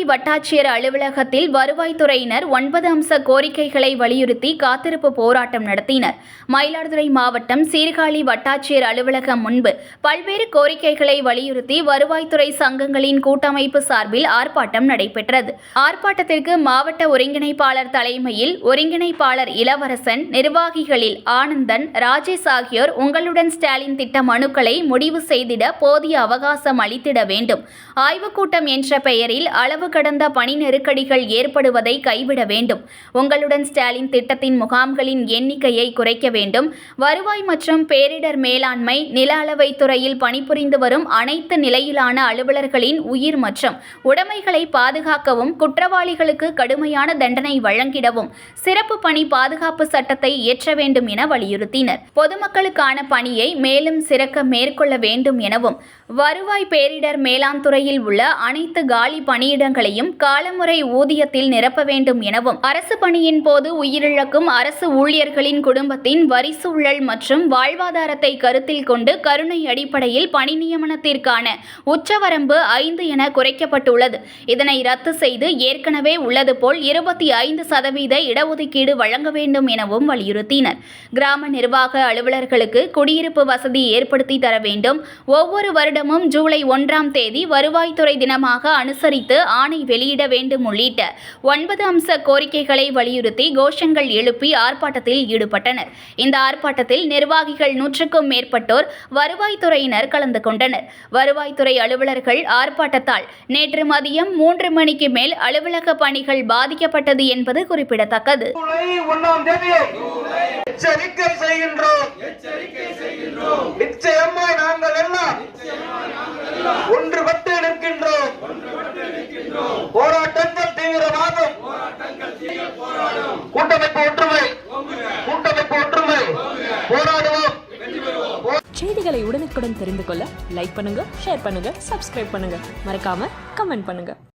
வட்டாட்சியர் அலுவலகத்தில் வருவாய்த்துறையினர் ஒன்பது அம்ச கோரிக்கைகளை வலியுறுத்தி காத்திருப்பு போராட்டம் நடத்தினர். மயிலாடுதுறை மாவட்டம் சீர்காழி வட்டாட்சியர் அலுவலகம் முன்பு பல்வேறு கோரிக்கைகளை வலியுறுத்தி வருவாய்த்துறை சங்கங்களின் கூட்டமைப்பு சார்பில் ஆர்ப்பாட்டம் நடைபெற்றது. ஆர்ப்பாட்டத்திற்கு மாவட்ட ஒருங்கிணைப்பாளர் தலைமையில் ஒருங்கிணைப்பாளர் இளவரசன் நிர்வாகிகளில் ஆனந்தன் ராஜேஷ் ஆகியோர் உங்களுடன் ஸ்டாலின் திட்ட மனுக்களை முடிவு செய்திட போதிய அவகாசம் அளித்திட வேண்டும். ஆய்வுக்கூட்டம் என்ற பெயரில் அளவு கடந்த பணி நெருக்கடிகள் ஏற்படுவதை கைவிட வேண்டும். உங்களுடன் ஸ்டாலின் திட்டத்தின் முகாம்களின் எண்ணிக்கையை குறைக்க வேண்டும். வருவாய் மற்றும் பேரிடர் மேலாண்மை நில அளவைத் துறையில் பணிபுரிந்து வரும் அனைத்து நிலையிலான அலுவலர்களின் உயிர் மற்றும் உடைமைகளை பாதுகாக்கவும் குற்றவாளிகளுக்கு கடுமையான தண்டனை வழங்கிடவும் சிறப்பு பணி பாதுகாப்பு சட்டத்தை இயற்ற வேண்டும் என வலியுறுத்தினர். பொதுமக்களுக்கான பணியை மேலும் சிறக்க மேற்கொள்ள வேண்டும் எனவும் வருவாய் பேரிடர் மேலாண் துறையில் உள்ள அனைத்து காலி பணியிடங்களையும் காலமுறை ஊதியத்தில் நிரப்ப வேண்டும் எனவும் அரசு பணியின் போது உயிரிழக்கும் அரசு ஊழியர்களின் குடும்பத்தின் வரி சூழல் மற்றும் வாழ்வாதாரத்தை கருத்தில் கொண்டு கருணை அடிப்படையில் பணி நியமனத்திற்கான உச்சவரம்பு ஐந்து என குறைக்கப்பட்டுள்ளது. இதனை ரத்து செய்து ஏற்கனவே உள்ளது போல் இருபத்தி ஐந்து சதவீத இடஒதுக்கீடு வழங்க வேண்டும் எனவும் வலியுறுத்தினர். கிராம நிர்வாக அலுவலர்களுக்கு குடியிருப்பு வசதி ஏற்படுத்தி தர வேண்டும். ஒவ்வொரு வருடமும் ஜூலை ஒன்றாம் தேதி வருவாய்த்துறை தினமாக அனுசரித்து ஆணை வெளியிட வேண்டும் உள்ளிட்ட ஒன்பது அம்ச கோரிக்கைகளை வலியுறுத்தி கோஷங்கள் எழுப்பி ஆர்ப்பாட்டத்தில் ஈடுபட்டனர். இந்த ஆர்ப்பாட்டத்தில் நிர்வாகிகள் நூற்றுக்கும் மேற்பட்டோர் வருவாய்த்துறையினர் கலந்து கொண்டனர். வருவாய்த்துறை அலுவலர்கள் ஆர்ப்பாட்டத்தால் நேற்று மதியம் மூன்று மணிக்கு மேல் அலுவலக பணிகள் பாதிக்கப்பட்டது என்பது குறிப்பிடத்தக்கது. கூட்டமைப்பு ஒற்றுமை. கூட்டமைப்பு ஒற்றுமை. போராடுவோம். செய்திகளை உடனுக்குடன் தெரிந்து கொள்ள லைக் பண்ணுங்க ஷேர் பண்ணுங்க சப்ஸ்கிரைப் பண்ணுங்க. மறக்காம கமெண்ட் பண்ணுங்க.